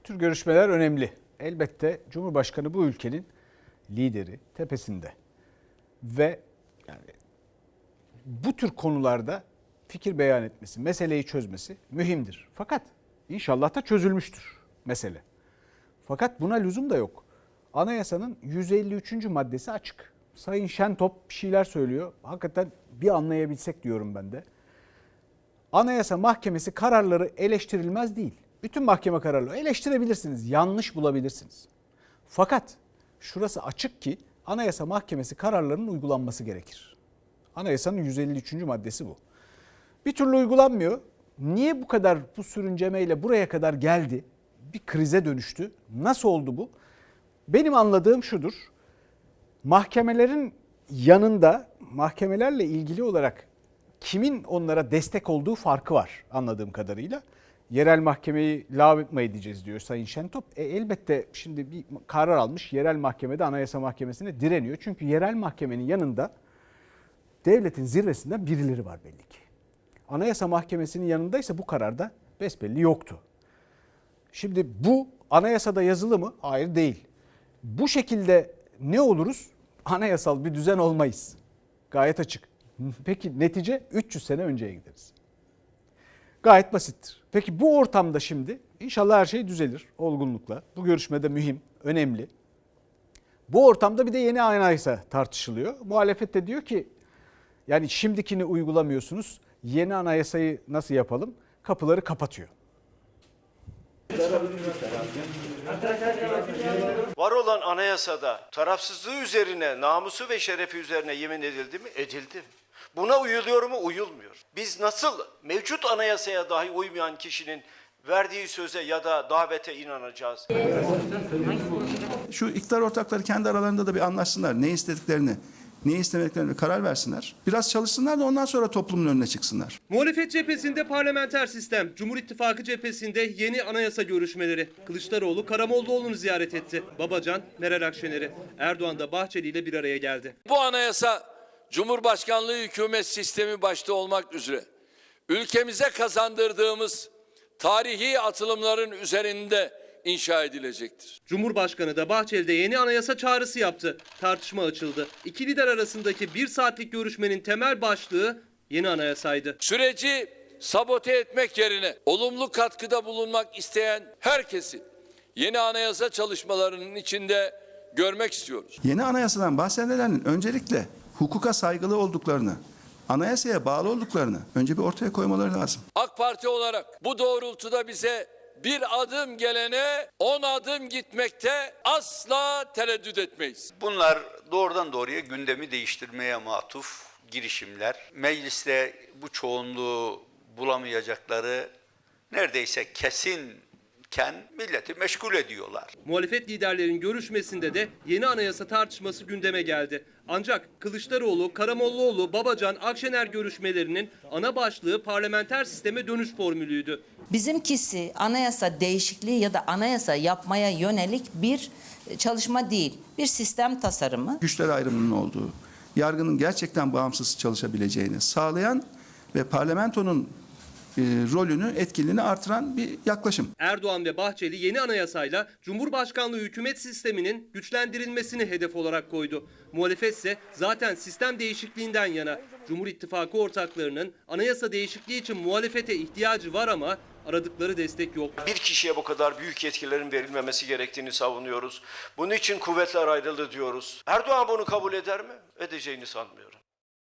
Bu tür görüşmeler önemli. Elbette Cumhurbaşkanı bu ülkenin lideri tepesinde. Ve yani bu tür konularda fikir beyan etmesi, meseleyi çözmesi mühimdir. Fakat inşallah da çözülmüştür mesele. Fakat buna lüzum da yok. Anayasanın 153. maddesi açık. Sayın Şentop bir şeyler söylüyor. Hakikaten bir anlayabilsek diyorum ben de. Anayasa Mahkemesi kararları eleştirilmez değil. Bütün mahkeme kararları eleştirebilirsiniz, yanlış bulabilirsiniz. Fakat şurası açık ki Anayasa Mahkemesi kararlarının uygulanması gerekir. Anayasanın 153. maddesi bu. Bir türlü uygulanmıyor. Niye bu kadar bu sürüncemeyle buraya kadar geldi? Bir krize dönüştü. Nasıl oldu bu? Benim anladığım şudur. Mahkemelerin yanında mahkemelerle ilgili olarak kimin onlara destek olduğu farkı var anladığım kadarıyla. Yerel mahkemeyi lağv edeceğiz diyor Sayın Şentop. E, elbette şimdi bir karar almış yerel mahkemede anayasa mahkemesine direniyor. Çünkü yerel mahkemenin yanında devletin zirvesinden birileri var belli ki. Anayasa mahkemesinin yanındaysa bu kararda besbelli yoktu. Şimdi bu anayasada yazılı mı? Hayır değil. Bu şekilde ne oluruz? Anayasal bir düzen olmayız. Gayet açık. Peki netice 300 sene önceye gideriz. Gayet basittir. Peki bu ortamda şimdi inşallah her şey düzelir olgunlukla. Bu görüşmede mühim, önemli. Bu ortamda bir de yeni anayasa tartışılıyor. Muhalefet de diyor ki yani şimdikini uygulamıyorsunuz. Yeni anayasayı nasıl yapalım? Kapıları kapatıyor. Var olan anayasada tarafsızlığı üzerine, namusu ve şerefi üzerine yemin edildi mi? Edildi. Buna uyuluyor mu? Uyulmuyor. Biz nasıl mevcut anayasaya dahi uymayan kişinin verdiği söze ya da davete inanacağız? Şu iktidar ortakları kendi aralarında da bir anlaşsınlar. Ne istediklerini, ne istemediklerini karar versinler. Biraz çalışsınlar da ondan sonra toplumun önüne çıksınlar. Muhalefet cephesinde parlamenter sistem, Cumhur İttifakı cephesinde yeni anayasa görüşmeleri. Kılıçdaroğlu Karamollaoğlu'nu ziyaret etti. Babacan, Meral Akşener'i. Erdoğan da Bahçeli ile bir araya geldi. Bu anayasa Cumhurbaşkanlığı hükümet sistemi başta olmak üzere ülkemize kazandırdığımız tarihi atılımların üzerinde inşa edilecektir. Cumhurbaşkanı da Bahçeli'de yeni anayasa çağrısı yaptı. Tartışma açıldı. İki lider arasındaki bir saatlik görüşmenin temel başlığı yeni anayasaydı. Süreci sabote etmek yerine olumlu katkıda bulunmak isteyen herkesi yeni anayasa çalışmalarının içinde görmek istiyoruz. Yeni anayasadan bahsedilenin öncelikle hukuka saygılı olduklarını, anayasaya bağlı olduklarını önce bir ortaya koymaları lazım. AK Parti olarak bu doğrultuda bize bir adım gelene on adım gitmekte asla tereddüt etmeyiz. Bunlar doğrudan doğruya gündemi değiştirmeye matuf girişimler. Mecliste bu çoğunluğu bulamayacakları neredeyse kesinken milleti meşgul ediyorlar. Muhalefet liderlerin görüşmesinde de yeni anayasa tartışması gündeme geldi. Ancak Kılıçdaroğlu, Karamollaoğlu, Babacan, Akşener görüşmelerinin ana başlığı parlamenter sisteme dönüş formülüydü. Bizimkisi anayasa değişikliği ya da anayasa yapmaya yönelik bir çalışma değil, bir sistem tasarımı. Güçler ayrımının olduğu, yargının gerçekten bağımsız çalışabileceğini sağlayan ve parlamentonun e, rolünü, etkinliğini artıran bir yaklaşım. Erdoğan ve Bahçeli yeni anayasayla Cumhurbaşkanlığı hükümet sisteminin güçlendirilmesini hedef olarak koydu. Muhalefet ise zaten sistem değişikliğinden yana. Cumhur İttifakı ortaklarının anayasa değişikliği için muhalefete ihtiyacı var ama aradıkları destek yok. Bir kişiye bu kadar büyük yetkilerin verilmemesi gerektiğini savunuyoruz. Bunun için kuvvetler ayrıldı diyoruz. Erdoğan bunu kabul eder mi? Edeceğini sanmıyorum.